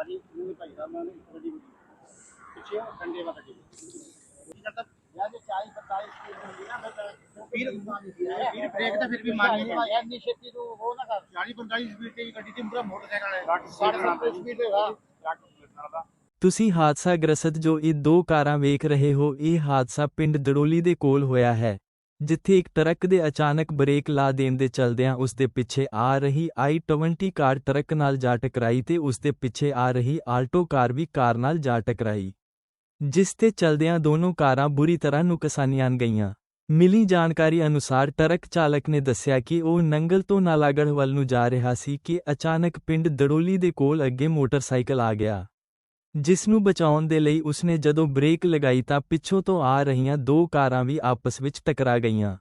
ਉਹਨੇ ਭਾਈ ਸਾਹਿਬ ਨੇ ਗੱਡੀ ਪਿੱਛੇ ਡੰਡੇ ਵਾ ਗੱਡੀ ਕੀ ਕਰਦਾ ਯਾਰ ਜੇ 40 45 ਸਪੀਡ ਹੁੰਦੀ ਨਾ ਫਿਰ ਵੀਰ ਬ੍ਰੇਕ ਤਾਂ ਫਿਰ ਵੀ ਮਾਰ ਨਹੀਂ ਇੰਨੀ ਛੇਤੀ ਤੂੰ ਉਹ ਨਾ ਕਰ। 40 45 ਸਪੀਡ ਤੇ ਗੱਡੀ ਤੇ ਪੂਰਾ ਮੋਟਰਸਾਈਕਲ ਹੈ 60 ਸਪੀਡ ਹੋਗਾ ਤੁਸੀਂ ਹਾਦਸਾ ਗ੍ਰਸਤ ਜੋ ਇਹ ਦੋ ਕਾਰਾਂ ਵੇਖ ਰਹੇ ਹੋ ਇਹ ਹਾਦਸਾ ਪਿੰਡ ਦੜੋਲੀ ਦੇ ਕੋਲ ਹੋਇਆ ਹੈ। ਜਿੱਥੇ ਇੱਕ ਟਰੱਕ ਦੇ ਅਚਾਨਕ ਬ੍ਰੇਕ ਲਾ ਦੇਣ ਦੇ ਚਲਦਿਆਂ ਉਸ ਦੇ ਪਿੱਛੇ ਆ ਰਹੀ i20 ਕਾਰ ਟਰੱਕ ਨਾਲ ਜਾ ਟਕਰਾਈ ਤੇ ਉਸ ਦੇ ਪਿੱਛੇ ਆ ਰਹੀ ਆਲਟੋ ਕਾਰ ਵੀ ਕਾਰ ਨਾਲ ਜਾ ਟਕਰਾਈ, ਜਿਸ ਤੇ ਚਲਦਿਆਂ ਦੋਨੋਂ ਕਾਰਾਂ ਬੁਰੀ ਤਰ੍ਹਾਂ ਨੁਕਸਾਨੀਆਂ ਗਈਆਂ। ਮਿਲੀ ਜਾਣਕਾਰੀ ਅਨੁਸਾਰ ਟਰੱਕ ਚਾਲਕ ਨੇ ਦੱਸਿਆ ਕਿ ਉਹ ਨੰਗਲ ਤੋਂ ਨਾਲਾਗੜ੍ਹ ਵੱਲ ਨੂੰ ਜਾ ਰਿਹਾ ਸੀ ਕਿ ਅਚਾਨਕ ਪਿੰਡ ਦੜੋਲੀ ਦੇ ਕੋਲ ਅੱਗੇ ਮੋਟਰਸਾਈਕਲ ਆ ਗਿਆ। ਜਿਸ ਨੂੰ ਬਚਾਉਣ ਦੇ ਲਈ ਉਸਨੇ ਜਦੋਂ ਬ੍ਰੇਕ ਲਗਾਈ ਤਾਂ ਪਿੱਛੋਂ ਤੋਂ ਆ ਰਹੀਆਂ ਦੋ ਕਾਰਾਂ ਵੀ ਆਪਸ ਵਿੱਚ ਟਕਰਾ ਗਈਆਂ।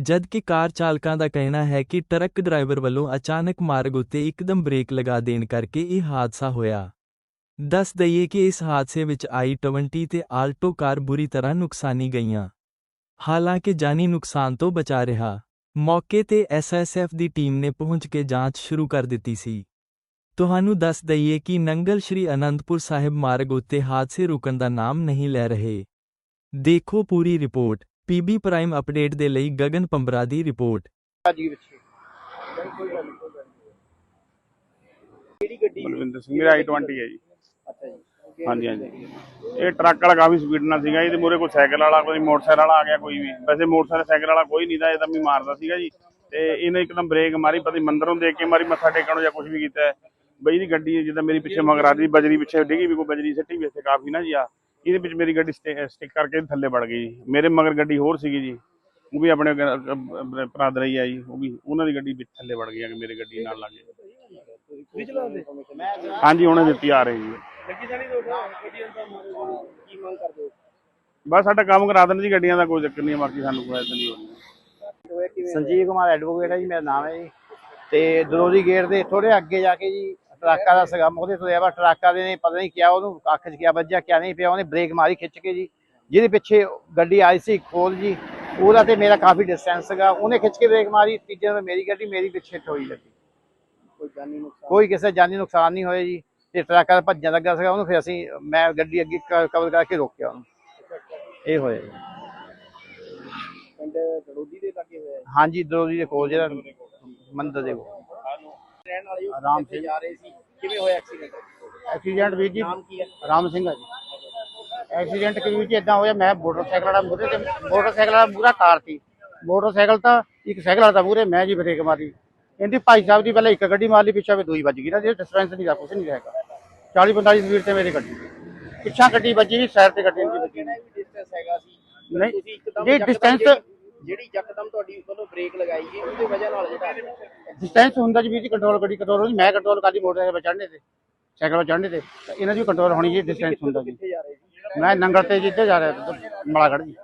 ਜਦ ਕਿ ਕਾਰ ਚਾਲਕਾਂ ਦਾ ਕਹਿਣਾ ਹੈ ਕਿ ਟਰੱਕ ਡਰਾਈਵਰ ਵੱਲੋਂ ਅਚਾਨਕ ਮਾਰਗ ਉੱਤੇ ਇੱਕਦਮ ਬ੍ਰੇਕ ਲਗਾ ਦੇਣ ਕਰਕੇ ਇਹ ਹਾਦਸਾ ਹੋਇਆ। ਦੱਸ ਦਈਏ ਕਿ ਇਸ ਹਾਦਸੇ ਵਿੱਚ ਆਈ i20 ਤੇ ਆਲਟੋ ਕਾਰ ਬੁਰੀ ਤਰ੍ਹਾਂ ਨੁਕਸਾਨੀ ਗਈਆਂ। ਹਾਲਾਂਕਿ ਜਾਨੀ ਨੁਕਸਾਨ ਤੋਂ ਬਚਾ ਰਿਹਾ। ਮੌਕੇ ਤੇ ਐਸਐਸਐਫ ਦੀ ਟੀਮ ਨੇ ਪਹੁੰਚ ਕੇ ਜਾਂਚ ਸ਼ੁਰੂ ਕਰ ਦਿੱਤੀ ਸੀ। ਤੁਹਾਨੂੰ ਦੱਸ ਦਈਏ ਕਿ ਨੰਗਲ ਸ਼੍ਰੀ ਅਨੰਦਪੁਰ ਸਾਹਿਬ ਮਾਰਗ ਉੱਤੇ ਹਾਦਸੇ ਰੁਕਣ ਦਾ ਨਾਮ ਨਹੀਂ ਲੈ ਰਹੇ। ਦੇਖੋ ਪੂਰੀ ਰਿਪੋਰਟ। ਪੀਬੀ ਪ੍ਰਾਈਮ ਅਪਡੇਟ ਦੇ ਲਈ ਗਗਨ ਪੰਬਰਾ ਦੀ ਰਿਪੋਰਟ। ਜੀ ਪਿੱਛੇ। ਕੋਈ ਗੱਲ ਨਹੀਂ ਕੋਈ ਗੱਲ ਨਹੀਂ ਕਿਹੜੀ ਗੱਡੀ? ਬਲਵਿੰਦਰ ਸਿੰਘ ਮੇਰਾ i20 ਹੈ ਜੀ। ਅੱਛਾ ਜੀ। ਹਾਂਜੀ ਹਾਂਜੀ। ਇਹ ਟਰੱਕ ਵਾਲਾ ਕਾਫੀ ਸਪੀਡ ਨਾਲ ਸੀਗਾ ਇਹਦੇ ਮੂਹਰੇ ਕੋਈ ਸਾਈਕਲ ਵਾਲਾ ਕੋਈ ਮੋਟਰਸਾਈਕਲ ਵਾਲਾ ਆ ਗਿਆ ਕੋਈ ਵੀ। ਵੈਸੇ ਮੋਟਰਸਾਈਕਲ ਸਾਈਕਲ ਵਾਲਾ ਕੋਈ ਨਹੀਂ ਦਾ ਇਹ ਤਾਂ ਵੀ ਮਾਰਦਾ ਸੀਗਾ ਜੀ। ਤੇ ਇਹਨੇ ਇੱਕਦਮ ਬ੍ਰੇਕ ਮਾਰੀ ਪਤਾ ਨੀ ਮੰਦਰੋਂ ਦੇਖ ਕੇ ਮਾਰੀ ਮੱਥਾ ਟੇਕਣ ਜਾਂ ਕੁਝ ਵੀ ਕੀਤਾ। ਹੈ। ਬਈ ਦੀ ਗੱਡੀ ਜਿੱਦਾਂ ਮੇਰੀ ਪਿੱਛੇ ਮਗਰ ਆ ਬਜਰੀ ਪਿੱਛੇ ਡਿੱਗੀ ਵੀ ਕੋਈ ਬਜਰੀ ਸੱਟੀ ਵੀ ਇੱਥੇ ਕਾਫੀ ਨਾ ਜੀ ਆ। ਇਹਦੇ ਵਿੱਚ ਮੇਰੀ ਗੱਡੀ ਸਟਿਕ ਕਰਕੇ ਥੱਲੇ ਵੜ ਗਈ ਜੀ। ਮੇਰੇ ਮਗਰ ਗੱਡੀ ਹੋਰ ਸੀਗੀ ਜੀ। ਉਹ ਵੀ ਆਪਣੇ ਭਰਾਦਰ ਹੀ ਆ ਜੀ। ਉਹ ਵੀ ਉਹਨਾਂ ਦੀ ਗੱਡੀ ਵਿੱਚ ਥੱਲੇ ਵੜ ਗਈ ਆ ਮੇਰੀ ਗੱਡੀ ਨਾਲ ਲੱਗ ਗਈ। ਹਾਂਜੀ, ਉਹਨੇ ਦਿੱਤੀ ਆ ਰਹੀ ਜੀ। ਬਸ ਸਾਡਾ ਕੰਮ ਕਰਾ ਦੇਣ ਜੀ, ਗੱਡੀਆਂ ਦਾ ਕੋਈ ਚੱਕਰ ਨਹੀਂ ਬਾਕੀ ਸਾਨੂੰ ਕੋਈ ਇਦਾਂ ਨਹੀਂ ਹੋਣੀ ਸੰਜੀਵ ਕੁਮਾਰ ਐਡਵੋਕੇਟ ਹੈ ਜੀ, ਮੇਰਾ ਨਾਮ ਹੈ ਜੀ। ਤੇ ਦਰੋਜੀ ਗੇਟ ਦੇ ਥੋੜੇ ਅੱਗੇ ਜਾ ਕੇ ਜੀ ਟਰੱਕਾਂ ਦਾ ਸਗਮ ਉਹਦੇ ਤੋਂ ਆਵਾ ਟਰੱਕਾਂ ਦੇ ਨੇ ਪਤਾ ਨਹੀਂ ਕਿਆ ਉਹਨੂੰ ਅੱਖ 'ਚ ਕਿਆ ਵੱਜਿਆ ਕਿਆ ਨਹੀਂ ਪਿਆ ਉਹਨੇ ਬ੍ਰੇਕ ਮਾਰੀ ਖਿੱਚ ਕੇ ਜੀ। ਜਿਹਦੇ ਪਿੱਛੇ ਗੱਡੀ ਆਈ ਸੀ ਖੋਲ ਜੀ ਉਹਦਾ ਤੇ ਮੇਰਾ ਕਾਫੀ ਡਿਸਟੈਂਸ ਸੀਗਾ। ਉਹਨੇ ਖਿੱਚ ਕੇ ਬ੍ਰੇਕ ਮਾਰੀ ਤੀਜੇ ਨੂੰ ਮੇਰੀ ਗੱਡੀ ਮੇਰੀ ਪਿੱਛੇ ਠੋਈ ਲੱਗੀ। ਕੋਈ ਜਾਨੀ ਨੁਕਸਾਨ? ਕੋਈ ਕਿਸੇ ਜਾਨੀ ਨੁਕਸਾਨ ਨਹੀਂ ਹੋਇਆ ਜੀ। ਤੇ ਟਰੱਕ ਵਾਲਾ ਭੱਜਣ ਲੱਗਾ ਸੀਗਾ ਉਹਨੂੰ ਫਿਰ ਅਸੀਂ ਮੈਂ ਗੱਡੀ ਅੱਗੇ ਕਵਰ ਕਰਕੇ ਰੋਕਿਆ ਉਹਨੂੰ। ਇਹ ਹੋਇਆ ਜੀ। ਪਿੰਡ ਦੜੋਦੀ ਦੇ ਲੱਗੇ ਹੋਇਆ ਹਾਂਜੀ ਦੜੋਦੀ ਦੇ ਕੋਲ ਜਿਹੜਾ ਮੰਦਰ ਦੇ ਕੋਲ। ਰਹਿਣ ਵਾਲੇ ਆਰਾਮ ਸਿੰਘ। ਜਾ ਰਹੇ ਸੀ? ਕਿਵੇਂ ਹੋਇਆ ਐਕਸੀਡੈਂਟ ਐਕਸੀਡੈਂਟ ਵੀਰ ਜੀ। ਨਾਮ ਕੀ ਹੈ? ਰਾਮ ਸਿੰਘ ਆ ਜੀ। ਐਕਸੀਡੈਂਟ ਕਿ ਜੀ ਇਦਾਂ ਹੋਇਆ ਮੈਂ ਮੋਟਰਸਾਈਕਲ ਵਾਲਾ ਮੂਹਰੇ ਤੇ ਮੋਟਰਸਾਈਕਲ ਵਾਲਾ ਮੂਹਰਾ ਕਾਰ ਸੀ। ਮੋਟਰਸਾਈਕਲ ਤਾਂ ਇੱਕ ਸਾਈਕਲ ਵਾਲਾ ਤਾਂ ਮੂਹਰੇ ਮੈਂ ਜੀ ਬ੍ਰੇਕ ਮਾਰੀ। ਇਹਦੀ ਭਾਈ ਸਾਹਿਬ ਦੀ ਪਹਿਲਾਂ ਇੱਕ ਗੱਡੀ ਮਾਰ ਲਈ ਪਿੱਛੇ ਵੀ ਦੂਈ ਵੱਜ ਗਈ ਨਾ ਜੇ ਡਿਸਟੈਂਸ ਨਹੀਂ ਦਾ ਕੁਛ ਨਹੀਂ ਰਹੇਗਾ 40 45 ਸਪੀਡ ਤੇ ਮੇਰੀ ਗੱਡੀ। ਪਿੱਛਾ ਗੱਡੀ ਵੱਜੀ ਵੀ ਸਾਈਡ ਤੇ ਗੱਡੀ ਨਹੀਂ ਵੱਜੀ ਡਿਸਟੈਂਸ ਹੈਗਾ ਸੀ? ਨਹੀਂ ਜੇ ਡਿਸਟੈਂਸ ਜਿਹੜੀ- ਯਕਦਮ ਤੁਹਾਡੀ ਵੱਲੋਂ ਬ੍ਰੇਕ ਲਗਾਈ ਗਈ ਉਹਦੀ ਵਜ੍ਹਾ ਨਾਲ ਜਿਹੜਾ ਡਿਸਟੈਂਸ ਹੁੰਦਾ ਜੀ ਜੀ ਕੰਟਰੋਲ ਗੱਡੀ ਕੰਟਰੋਲ ਹੁੰਦੀ ਮੈਂ ਕੰਟਰੋਲ ਕਰਦੀ ਮੋਟਰਸਾਈਕਲ ਚੜ੍ਹਨੇ ਤੇ ਸਾਈਕਲ ਚੜ੍ਹਨੇ ਤੇ ਇਹਨਾਂ ਦੀ ਕੰਟਰੋਲ ਹੋਣੀ ਜੀ ਡਿਸਟੈਂਸ ਹੁੰਦਾ ਜੀ। ਮੈਂ ਨੰਗਲ ਤੇ ਜਿੱਥੇ ਜਾ ਰਿਹਾ ਮਲਾਗੜ ਜੀ।